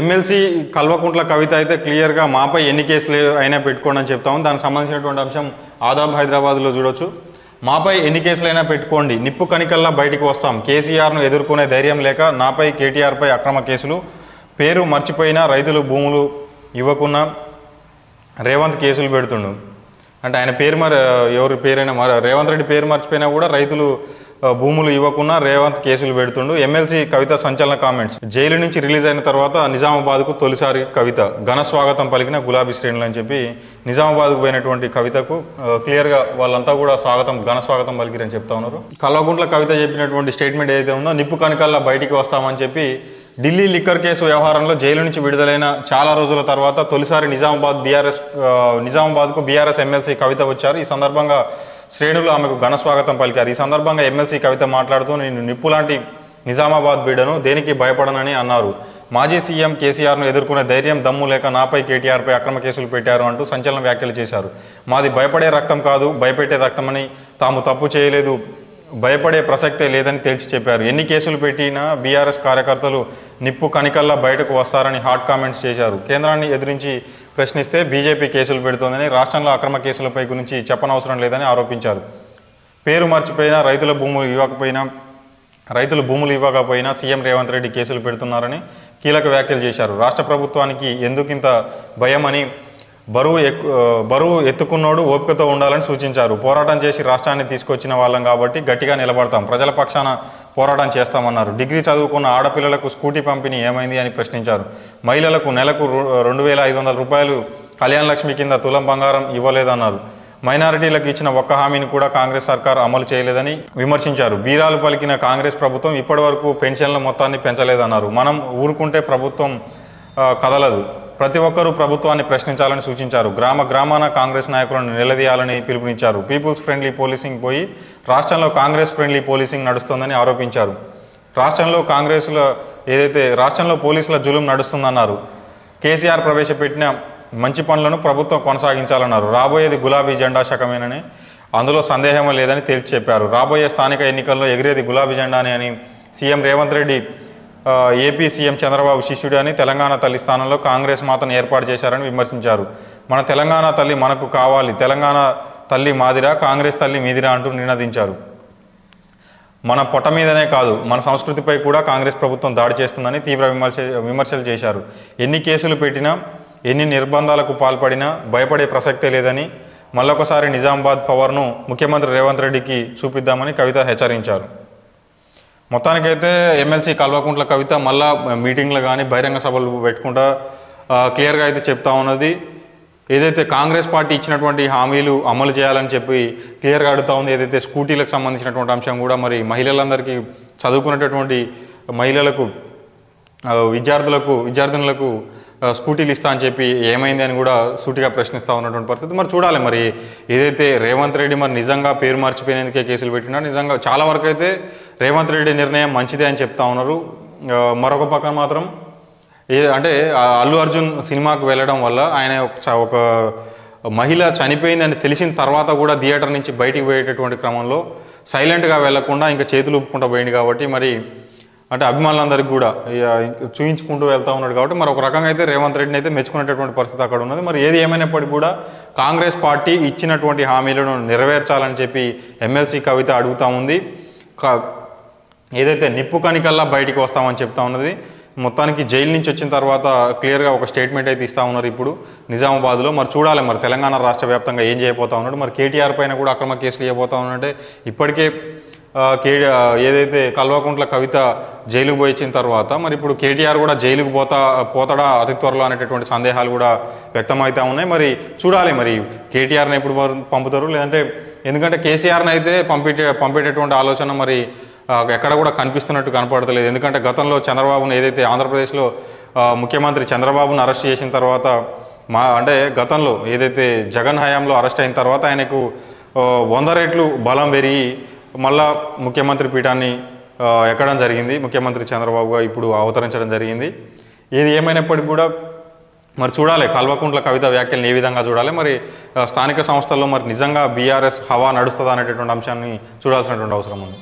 MLC Kalvakuntla Kavitha అయితే క్లియర్గా మాపై ఎన్ని కేసులు అయినా పెట్టుకోండి అని చెప్తాము దానికి సంబంధించినటువంటి అంశం ఆదాబ్ హైదరాబాద్లో చూడొచ్చు. మాపై ఎన్ని కేసులైనా పెట్టుకోండి. నిప్పు కనికల్లా బయటికి వస్తాం. కేసీఆర్ను ఎదుర్కొనే ధైర్యం లేక నాపై కేటీఆర్పై అక్రమ కేసులు. పేరు మర్చిపోయినా రైతులు భూములు ఇవ్వకున్నా రేవంత్ కేసులు పెడుతుండు. అంటే ఆయన పేరు మరి ఎవరి పేరైనా రేవంత్ రెడ్డి పేరు మర్చిపోయినా కూడా రైతులు భూములు ఇవ్వకుండా రేవంత్ కేసులు పెడుతుండు. ఎమ్మెల్సీ కవిత సంచలన కామెంట్స్. జైలు నుంచి రిలీజ్ అయిన తర్వాత నిజామాబాద్కు తొలిసారి కవిత. ఘన స్వాగతం పలికిన గులాబీ శ్రేణులు అని చెప్పి నిజామాబాద్కు పోయినటువంటి కవితకు క్లియర్గా వాళ్ళంతా కూడా స్వాగతం ఘన స్వాగతం పలికిరని చెప్తా ఉన్నారు. కల్వకుంట్ల కవిత చెప్పినటువంటి స్టేట్మెంట్ ఏదైతే ఉందో నిప్పు కనకల్లా బయటికి వస్తామని చెప్పి ఢిల్లీ లిక్కర్ కేసు వ్యవహారంలో జైలు నుంచి విడుదలైన చాలా రోజుల తర్వాత తొలిసారి నిజామాబాద్ బీఆర్ఎస్ నిజామాబాద్కు బీఆర్ఎస్ ఎమ్మెల్సీ కవిత వచ్చారు. ఈ సందర్భంగా శ్రేణులు ఆమెకు ఘన స్వాగతం పలికారు. ఈ సందర్భంగా ఎమ్మెల్సీ కవిత మాట్లాడుతూ నేను నిప్పు లాంటి నిజామాబాద్ బిడ్డను దేనికి భయపడనని అన్నారు. మాజీ సీఎం కేసీఆర్ను ఎదుర్కొనే ధైర్యం దమ్ము లేక నాపై కేటీఆర్పై అక్రమ కేసులు పెట్టారు అంటూ సంచలన వ్యాఖ్యలు చేశారు. మాది భయపడే రక్తం కాదు భయపెట్టే రక్తమని తాము తప్పు చేయలేదు భయపడే ప్రసక్తే లేదని తేల్చి చెప్పారు. ఎన్ని కేసులు పెట్టినా బీఆర్ఎస్ కార్యకర్తలు నిప్పు కనికల్లా బయటకు వస్తారని హాట్ కామెంట్స్ చేశారు. కేంద్రాన్ని ఎదిరించి ప్రశ్నిస్తే బీజేపీ కేసులు పెడుతోందని రాష్ట్రంలో అక్రమ కేసులపై గురించి చెప్పనవసరం లేదని ఆరోపించారు. పేరు మర్చిపోయినా రైతుల భూములు ఇవ్వకపోయినా రైతులు భూములు ఇవ్వకపోయినా సీఎం రేవంత్ రెడ్డి కేసులు పెడుతున్నారని కీలక వ్యాఖ్యలు చేశారు. రాష్ట్ర ప్రభుత్వానికి ఎందుకింత భయమని బరువు ఎక్కు బరువు ఎత్తుకున్నోడు ఓపికతో ఉండాలని సూచించారు. పోరాటం చేసి రాష్ట్రాన్ని తీసుకొచ్చిన వాళ్ళం కాబట్టి గట్టిగా నిలబడతాం. ప్రజల పక్షాన పోరాటం చేస్తామన్నారు. డిగ్రీ చదువుకున్న ఆడపిల్లలకు స్కూటీ పంపిణీ ఏమైంది అని ప్రశ్నించారు. మహిళలకు నెలకు రెండు వేల ఐదు వందల రూపాయలు కళ్యాణ లక్ష్మి కింద తులం బంగారం ఇవ్వలేదన్నారు. మైనారిటీలకు ఇచ్చిన ఒక్క హామీని కూడా కాంగ్రెస్ సర్కార్ అమలు చేయలేదని విమర్శించారు. బీరాలు పలికిన కాంగ్రెస్ ప్రభుత్వం ఇప్పటివరకు పెన్షన్ల మొత్తాన్ని పెంచలేదన్నారు. మనం ఊరుకుంటే ప్రభుత్వం కదలదు. ప్రతి ఒక్కరూ ప్రభుత్వాన్ని ప్రశ్నించాలని సూచించారు. గ్రామ గ్రామాన కాంగ్రెస్ నాయకులను నిలదీయాలని పిలుపునిచ్చారు. పీపుల్స్ ఫ్రెండ్లీ పోలీసింగ్ పోయి రాష్ట్రంలో కాంగ్రెస్ ఫ్రెండ్లీ పోలీసింగ్ నడుస్తుందని ఆరోపించారు. రాష్ట్రంలో కాంగ్రెస్లో ఏదైతే రాష్ట్రంలో పోలీసుల జులుం నడుస్తుందన్నారు. కేసీఆర్ ప్రవేశపెట్టిన మంచి పనులను ప్రభుత్వం కొనసాగించాలన్నారు. రాబోయేది గులాబీ జెండా శకమేనని అందులో సందేహం లేదని తేల్చి చెప్పారు. రాబోయే స్థానిక ఎన్నికల్లో ఎగిరేది గులాబీ జెండానే అని CM Revanth Reddy AP CM Chandrababu శిష్యుడు అని తెలంగాణ తల్లి స్థానంలో కాంగ్రెస్ మాతను ఏర్పాటు చేశారని విమర్శించారు. మన తెలంగాణ తల్లి మనకు కావాలి తెలంగాణ తల్లి మాదిరా కాంగ్రెస్ తల్లి మీదిరా అంటూ నినదించారు. మన పొట్ట మీదనే కాదు మన సంస్కృతిపై కూడా కాంగ్రెస్ ప్రభుత్వం దాడి చేస్తుందని తీవ్ర విమర్శ విమర్శలు చేశారు. ఎన్ని కేసులు పెట్టినా ఎన్ని నిర్బంధాలకు పాల్పడినా భయపడే ప్రసక్తే లేదని మళ్ళొకసారి నిజామాబాద్ పవర్ను ముఖ్యమంత్రి రేవంత్ రెడ్డికి చూపిద్దామని కవిత హెచ్చరించారు. మొత్తానికైతే ఎమ్మెల్సీ కల్వకుంట్ల కవిత మళ్ళా మీటింగ్లు కానీ బహిరంగ సభలు పెట్టుకుంటా క్లియర్గా అయితే చెప్తా ఉన్నది. ఏదైతే కాంగ్రెస్ పార్టీ ఇచ్చినటువంటి హామీలు అమలు చేయాలని చెప్పి క్లియర్గా అడుగుతా ఉంది ఏదైతే స్కూటీలకు సంబంధించినటువంటి అంశం కూడా మరి మహిళలందరికీ చదువుకునేటటువంటి మహిళలకు విద్యార్థులకు విద్యార్థినులకు స్కూటీలు ఇస్తా అని చెప్పి ఏమైంది అని కూడా సూటిగా ప్రశ్నిస్తూ ఉన్నటువంటి పరిస్థితి. మరి చూడాలి మరి ఏదైతే రేవంత్ రెడ్డి మరి నిజంగా పేరు మార్చిపోయినందుకే కేసులు పెట్టినా నిజంగా చాలా వరకు అయితే రేవంత్ రెడ్డి నిర్ణయం మంచిదే అని చెప్తా ఉన్నారు. మరొక పక్కన మాత్రం ఏ అంటే అల్లు అర్జున్ సినిమాకు వెళ్ళడం వల్ల ఆయన ఒక చ- ఒక మహిళ చనిపోయిందని తెలిసిన తర్వాత కూడా థియేటర్ నుంచి బయటికి పోయేటటువంటి క్రమంలో సైలెంట్గా వెళ్ళకుండా ఇంకా చేతులు ఊపుకుంటూ పోయింది కాబట్టి మరి అంటే అభిమానులందరికీ కూడా ఇక చూయించుకుంటూ వెళ్తా ఉన్నాడు కాబట్టి మరి ఒక రకంగా అయితే రేవంత్ రెడ్డిని అయితే మెచ్చుకునేటటువంటి పరిస్థితి అక్కడ ఉన్నది. మరి ఏది ఏమైనప్పటికీ కూడా కాంగ్రెస్ పార్టీ ఇచ్చినటువంటి హామీలను నెరవేర్చాలని చెప్పి ఎమ్మెల్సీ కవిత అడుగుతా ఉంది. కా- ఏదైతే నిప్పు కనికల్లా బయటికి వస్తామని చెప్తా ఉన్నది మొత్తానికి జైలు నుంచి వచ్చిన తర్వాత క్లియర్గా ఒక స్టేట్మెంట్ అయితే ఇస్తా ఉన్నారు ఇప్పుడు నిజామాబాద్లో. మరి చూడాలి మరి తెలంగాణ రాష్ట్ర వ్యాప్తంగా ఏం చేయబోతా ఉన్నాడు మరి కేటీఆర్ పైన కూడా అక్రమ కేసులు చేయబోతా ఉన్నట్టే ఇప్పటికే కే ఏదైతే కల్వకుంట్ల కవిత జైలుకు పోయించిన తర్వాత మరి ఇప్పుడు కేటీఆర్ కూడా జైలుకు పోతా పోతాడా అతి త్వరలో అనేటటువంటి సందేహాలు కూడా వ్యక్తమవుతా ఉన్నాయి. మరి చూడాలి మరి కేటీఆర్ని ఎప్పుడు పంపుతారు లేదంటే ఎందుకంటే కేసీఆర్ని అయితే పంపించే పంపేటటువంటి ఆలోచన మరి ఎక్కడ కూడా కనిపిస్తున్నట్టు కనపడతలేదు. ఎందుకంటే గతంలో చంద్రబాబును ఏదైతే ఆంధ్రప్రదేశ్లో ముఖ్యమంత్రి చంద్రబాబును అరెస్ట్ చేసిన తర్వాత మా అంటే గతంలో ఏదైతే జగన్ హయాంలో అరెస్ట్ అయిన తర్వాత ఆయనకు వంద రెట్లు బలం పెరిగి మళ్ళా ముఖ్యమంత్రి పీఠాన్ని ఎక్కడం జరిగింది. ముఖ్యమంత్రి చంద్రబాబుగా ఇప్పుడు అవతరించడం జరిగింది. ఏది ఏమైనప్పటికీ కూడా మరి చూడాలి. కల్వకుంట్ల కవిత వ్యాఖ్యలను ఏ విధంగా చూడాలి? మరి స్థానిక సంస్థల్లో మరి నిజంగా బీఆర్ఎస్ హవా నడుస్తుందా అనేటటువంటి అంశాన్ని చూడాల్సినటువంటి అవసరం ఉంది.